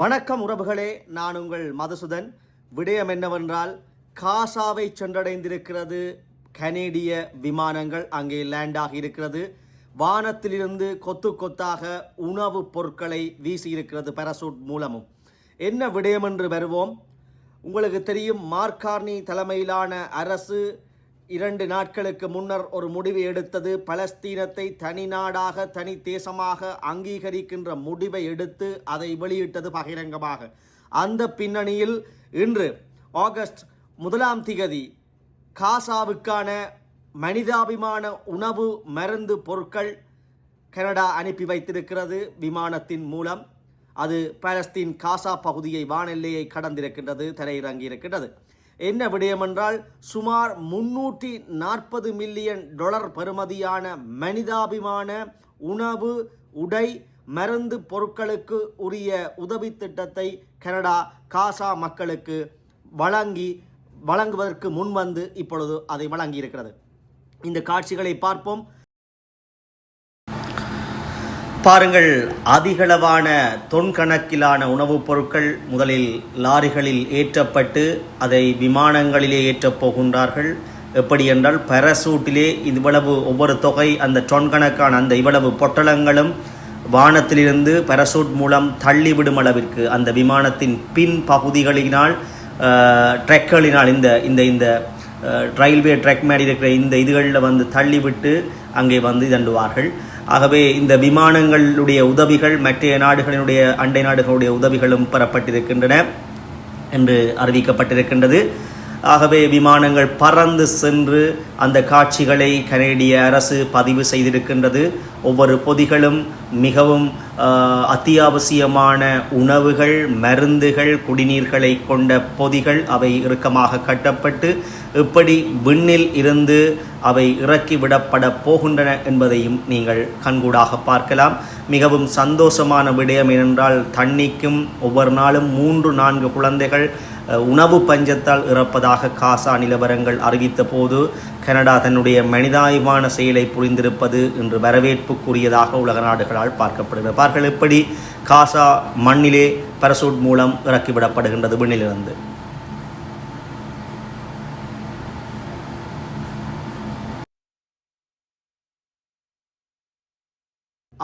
வணக்கம் உறவுகளே நான் உங்கள் மதுசுதன். விடயம் என்னவென்றால் காசாவை சென்றடைந்திருக்கிறது கனேடிய விமானங்கள். அங்கே லேண்டாகி இருக்கிறது. வானத்திலிருந்து கொத்து கொத்தாக உணவுப் பொருட்களை வீசியிருக்கிறது பரசூட் மூலமும். என்ன விடயம் என்று வருவோம்? உங்களுக்கு தெரியும் மார்கார்னி தலைமையிலான அரசு இரண்டு நாட்களுக்கு முன்னர் ஒரு முடிவு எடுத்தது. பலஸ்தீனத்தை தனி நாடாக தனி தேசமாக அங்கீகரிக்கின்ற முடிவை எடுத்து அதை வெளியிட்டது பகிரங்கமாக. அந்த பின்னணியில் இன்று ஆகஸ்ட் முதலாம் திகதி காசாவுக்கான மனிதாபிமான உணவு மருந்து பொருட்கள் கனடா அனுப்பி வைத்திருக்கிறது விமானத்தின் மூலம். அது பாலஸ்தீன் காசா பகுதியை வானெல்லையை கடந்திருக்கின்றது தரையிறங்கியிருக்கின்றது. என்ன விடயம் என்றால் சுமார் முன்னூற்றி நாற்பது மில்லியன் டாலர் பெறுமதியான மனிதாபிமான உணவு உடை மருந்து பொருட்களுக்கு உரிய உதவி திட்டத்தை கனடா காசா மக்களுக்கு வழங்கி வழங்குவதற்கு முன்வந்து இப்பொழுது அதை வழங்கியிருக்கிறது. இந்த காட்சிகளை பார்ப்போம். பாருங்கள் அதிகளவான தொன் கணக்கிலான உணவுப் பொருட்கள் முதலில் லாரிகளில் ஏற்றப்பட்டு அதை விமானங்களிலே ஏற்றப் போகின்றார்கள். எப்படி என்றால் பரசூட்டிலே இவ்வளவு ஒவ்வொரு தொகை அந்த டொன் கணக்கான அந்த இவ்வளவு பொட்டலங்களும் வானத்திலிருந்து பரசூட் மூலம் தள்ளிவிடும் அளவிற்கு அந்த விமானத்தின் பின் பகுதிகளினால் ட்ரெக்களினால் இந்த இந்த இந்த ரயில்வே ட்ரெக் மேலே இருக்கிற இந்த இதுகளில் வந்து தள்ளிவிட்டு அங்கே வந்து இதண்டுவார்கள் ஆகவே இந்த விமானங்களுடைய உதவிகள் மற்ற நாடுகளினுடைய அண்டை நாடுகளுடைய உதவிகளும் பெறப்பட்டிருக்கின்றன என்று அறிவிக்கப்பட்டிருக்கின்றது. ஆகவே விமானங்கள் பறந்து சென்று அந்த காட்சிகளை கனேடிய அரசு பதிவு செய்திருக்கின்றது. ஒவ்வொரு பொதிகளும் மிகவும் அத்தியாவசியமான உணவுகள் மருந்துகள் குடிநீர்களை கொண்ட பொதிகள் அவை இறுக்கமாக கட்டப்பட்டு எப்படி விண்ணில் இருந்து அவை இறக்கிவிடப்பட போகின்றன என்பதையும் நீங்கள் கண்கூடாக பார்க்கலாம். மிகவும் சந்தோஷமான விடயம் ஏனென்றால் தண்ணிக்கும் ஒவ்வொரு நாளும் மூன்று நான்கு குழந்தைகள் உணவு பஞ்சத்தால் இறப்பதாக காசா நிலவரங்கள் அறிவித்த போது கனடா தன்னுடைய மனிதாய்வான செயலை புரிந்திருப்பது இன்று வரவேற்புக்குரியதாக உலக நாடுகளால் பார்க்கப்படுகிறது. பார்க்கல் எப்படி காசா மண்ணிலே பரசூட் மூலம் இறக்கிவிடப்படுகின்றது விண்ணிலிருந்து.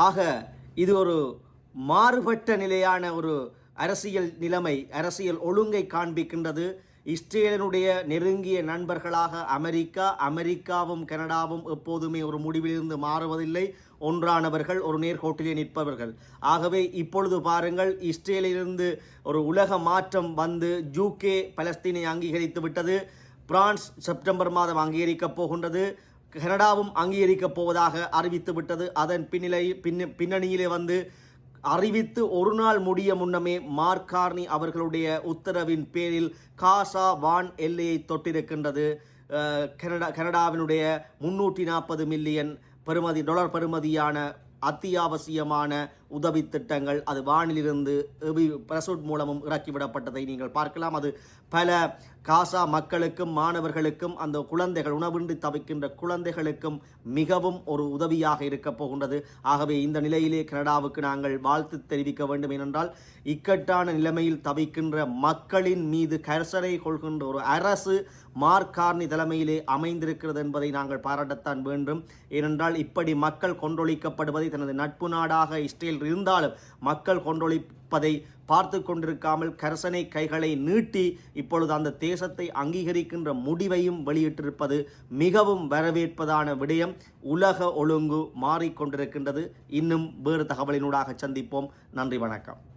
ஆக இது ஒரு மாறுபட்ட நிலையான ஒரு அரசியல் நிலைமை அரசியல் ஒழுங்கை காண்பிக்கின்றது. இஸ்ரேலினுடைய நெருங்கிய நண்பர்களாக அமெரிக்கா அமெரிக்காவும் கனடாவும் எப்போதுமே ஒரு முடிவிலிருந்து மாறுவதில்லை. ஒன்றானவர்கள் ஒரு நேர்கோட்டிலே நிற்பவர்கள். ஆகவே இப்பொழுது பாருங்கள் இஸ்ரேலிலிருந்து ஒரு உலக மாற்றம் வந்து ஜூகே பலஸ்தீனை அங்கீகரித்து விட்டது. பிரான்ஸ் செப்டம்பர் மாதம் அங்கீகரிக்கப் போகின்றது. கனடாவும் அங்கீகரிக்கப் போவதாக அறிவித்து விட்டது. அதன் பின்னிலை பின்ன பின்னணியிலே வந்து அறிவித்து ஒரு நாள் முடிய முன்னமே மார்கார்னி அவர்களுடைய உத்தரவின் பேரில் காசா வான் எல்லையை தொட்டிருக்கின்றது. கனடா கனடாவினுடைய முன்னூற்றி நாற்பது மில்லியன் பெறுமதி டொலர் பெறுமதியான அத்தியாவசியமான உதவி திட்டங்கள் அது வானிலிருந்து பிரசூட் மூலமும் இறக்கிவிடப்பட்டதை நீங்கள் பார்க்கலாம். அது பல காசா மக்களுக்கும் மாணவர்களுக்கும் அந்த குழந்தைகள் உணவின்றி தவிக்கின்ற குழந்தைகளுக்கும் மிகவும் ஒரு உதவியாக இருக்கப் போகின்றது. ஆகவே இந்த நிலையிலே கனடாவுக்கு நாங்கள் வாழ்த்து தெரிவிக்க வேண்டும். ஏனென்றால் இக்கட்டான நிலைமையில் தவிக்கின்ற மக்களின் மீது கரிசனை கொள்கின்ற ஒரு அரசு மார்கார்னி தலைமையிலே அமைந்திருக்கிறது என்பதை நாங்கள் பாராட்டத்தான் வேண்டும். ஏனென்றால் இப்படி மக்கள் கொன்றொழிக்கப்படுவதை தனது நட்பு நாடாக இஸ்ரேல் இருந்தாலும் மக்கள் கொண்டொழிப்பதை பார்த்து கொண்டிருக்காமல் கரசனை கைகளை நீட்டி இப்பொழுது அந்த தேசத்தை அங்கீகரிக்கின்ற முடிவையும் வெளியிட்டிருப்பது மிகவும் வரவேற்பதான விடயம். உலக ஒழுங்கு மாறிக்கொண்டிருக்கின்றது. இன்னும் வேறு தகவலினூடாக சந்திப்போம். நன்றி வணக்கம்.